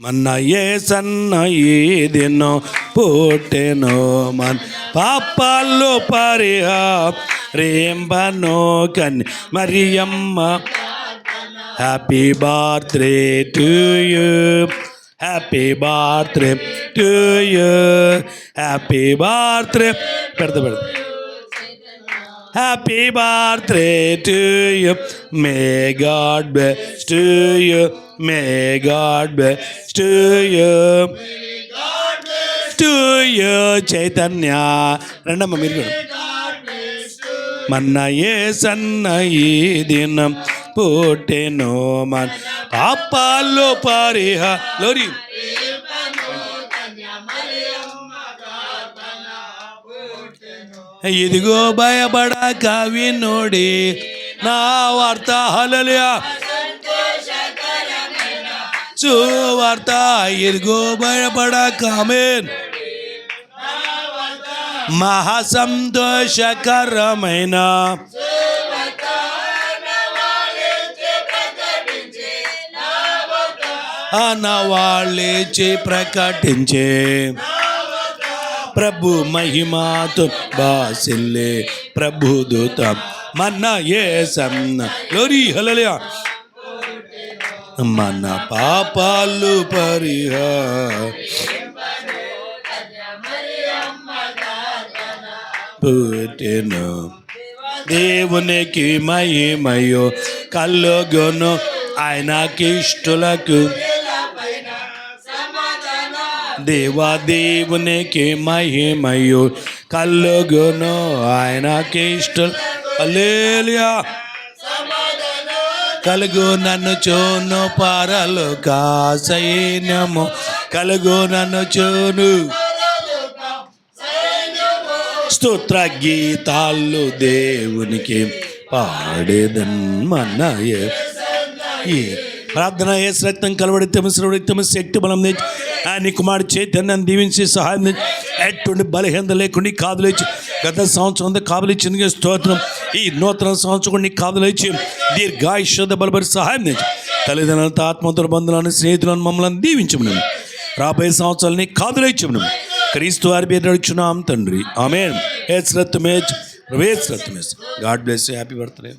మన ఏ సన్న ఈ దినో పుట్టెను మన పాపాలు పరిహా రేంబనో కన్ Mariyamma. Happy birthday to you happy birthday to you happy birthday పెడతా పెడతా. Happy birthday to you may God best to you may God best to you to you Chaitanya రండమ్మ మీరు కూడా మన్న ఏ సన్న ఈ దినం పుట్టెను మన పాపాలు పరిహ లోరి ఇదిగో భయపడక వినుడి నా వార్త హలలియా సువార్త ఇదిగో భయపడక ఆమేన్ మహా సంతోషకరమైన అనవాళ్ళేచి ప్రకటించే ప్రభు మహిమాతు బాసిల్లే ప్రభుదూత మన ఏ సన్న. లోరి హలలియా మన పాపాలు పరిహా పుట్టెను దేవునికి మహిమయో కల్లుగును ఆయనకి ఇష్టలకు దేవా దేవునికి మహిమయు కలుగును ఆయనకి ఇష్టం. అలేలియా కలుగు నన్ను చూను పారలు కాసైన్యము కలుగు నన్ను చూను. స్తోత్ర గీతాలు దేవునికి పాడేదన్ మన్నయ్య ప్రార్థన ఏ రక్తం కలవడి తెమసరుడి శక్తి బలం తెచ్చి ఆయన కుమారుడు చైతన్యాన్ని దీవించి సహాయం తెచ్చి ఎటువంటి బలహీనత లేకుండా కాదులు ఇచ్చి గత సంవత్సరం అంతా కాదులు ఇచ్చింది స్తోత్రం? ఈ నూతన సంవత్సరం కూడా నీ ఇచ్చి దీర్ఘాయుషత బలపరి సహాయం తెచ్చి తల్లిదండ్రులతో ఆత్మతుల బంధువులను స్నేహితులను మమ్మల్ని దీవించమను. రాబోయే సంవత్సరాలని కాదులేచమను క్రీస్తు వారి పేరు నడుచున్నాం తండ్రి. ఆమె హేస్ రత్తుమేజ్ ప్రవేశ్ రత్తుమేజ్ గాడ్ బ్లెస్ హ్యాపీ బర్త్డే.